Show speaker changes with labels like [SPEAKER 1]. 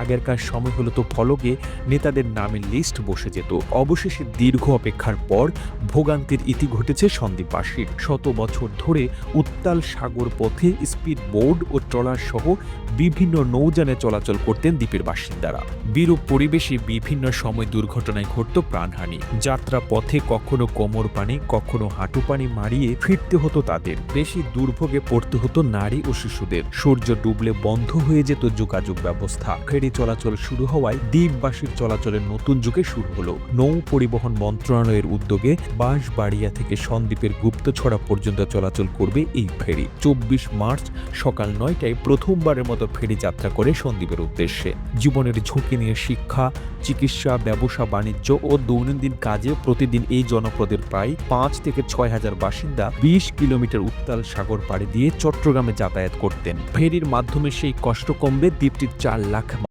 [SPEAKER 1] আগেরকার সময় হলো তো ফলকে নেতাদের নামের লিস্ট বসে যেত। অবশেষে দীর্ঘ অপেক্ষার পর ভোগান্তির ইতি ঘটেছে সন্দ্বীপবাসীর। শত বছর ধরে উত্তাল সাগর পথে স্পিড বোর্ড ও ট্রলার সহ বিভিন্ন নৌযানে চলাচল করতেন দ্বীপের বাসিন্দারা। বিরূপ পরিবেশে বিভিন্ন সময় দুর্ঘটনায় ঘটত প্রাণহানি। যাত্রা পথে কখনো কোমর পানি, কখনো হাঁটু পানি মারিয়ে ফিরতে হতো তাদের। বেশি দুর্ভোগে পড়তে হতো নারী ও শিশুদের। সূর্য ডুবলে বন্ধ হয়ে যেত যোগাযোগ ব্যবস্থা। ফেরি চলাচল শুরু হওয়ায় দ্বীপবাসীর চলাচলের নতুন যুগে শুরু হলো। নৌ পরিবহন মন্ত্রণালয়ের উদ্যোগে বাঁশবাড়িয়া থেকে সন্দ্বীপের গুপ্তছড়া পর্যন্ত চলাচল করবে এই ফেরি। চব্বিশ মার্চ সকাল নয়টায় প্রথমবারের মতো ফেরি যাত্রা করে সন্দ্বীপের উদ্দেশ্যে। জীবনের ঝুঁকি নিয়ে শিক্ষা, চিকিৎসা, ব্যবসা, বাণিজ্য ও দৈনন্দিন কাজে প্রতিদিন এই জনপদের প্রায় পাঁচ থেকে ছয় হাজার বাসিন্দা বিশ কিলোমিটার উত্তাল সাগর পাড়ি দিয়ে চট্টগ্রামে যাতায়াত করতেন। ফেরির মাধ্যমে সেই কষ্ট কমবে দ্বীপটির চার লাখ